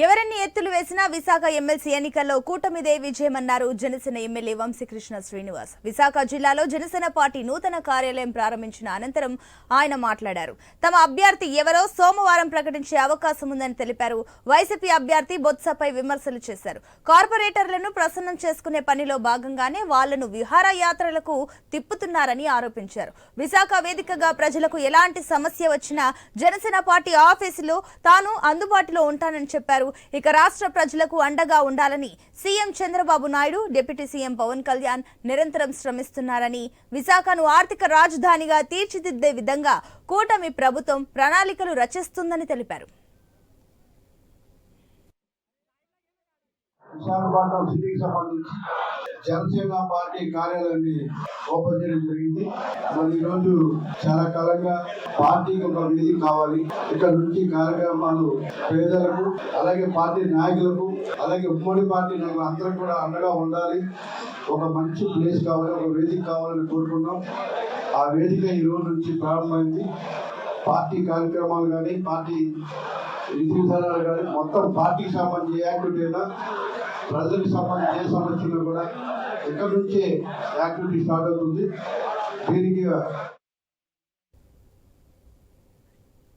ఎవరన్ని ఎత్తులు వేసినా విశాఖ ఎమ్మెల్సీ ఎన్నికల్లో కూటమిదే విజయమన్నారు జనసేన ఎమ్మెల్యే వంశీకృష్ణ శ్రీనివాస్. విశాఖ జిల్లాలో జనసేన పార్టీ నూతన కార్యాలయం ప్రారంభించిన అనంతరం ఆయన మాట్లాడారు. తమ అభ్యర్థి ఎవరో సోమవారం ప్రకటించే అవకాశం ఉందని తెలిపారు. వైసీపీ అభ్యర్థి బొత్సపై విమర్శలు చేశారు. కార్పొరేటర్లను ప్రసన్నం చేసుకునే పనిలో భాగంగానే వాళ్ళను విహారయాత్రలకు తిప్పుతున్నారని ఆరోపించారు. విశాఖ వేదికగా ప్రజలకు ఎలాంటి సమస్య వచ్చినా జనసేన పార్టీ ఆఫీసులో తాను అందుబాటులో ఉంటానని చెప్పారు. ఇక రాష్ట్ర ప్రజలకు అండగా ఉండాలని CM Chandrababu Naidu deputy CM Pawan Kalyan నిరంతరం శ్రమిస్తున్నారని విశాఖను ఆర్థిక రాజధానిగా తీర్చిదిద్దే విధంగా కూటమి ప్రభుత్వం ప్రణాళికలు రచిస్తుందని తెలిపారు. విశాఖపట్నం సిటీకి సంబంధించి జనసేన పార్టీ కార్యాలయాన్ని ఓపెన్ చేయడం జరిగింది. మరి ఈరోజు చాలా కాలంగా పార్టీకి ఒక వేదిక కావాలి. ఇక్కడ నుంచి కార్యక్రమాలు పేదలకు అలాగే పార్టీ నాయకులకు అలాగే ఉమ్మడి పార్టీ నాయకులు అందరూ కూడా అండగా ఉండాలి. ఒక మంచి ప్లేస్ కావాలి ఒక వేదిక కావాలని కోరుకున్నాం ఆ వేదిక ఈ రోజు నుంచి ప్రారంభమైంది. పార్టీ కార్యక్రమాలు కానీ పార్టీ విధి విధానాలు కానీ మొత్తం పార్టీకి సంబంధించి యాక్టివిటీ అయినా ప్రజలకు సంబంధించి ఏ సమస్యలు కూడా ఇక్కడ నుంచే యాక్టివిటీ స్టార్ట్ అవుతుంది. దీనికి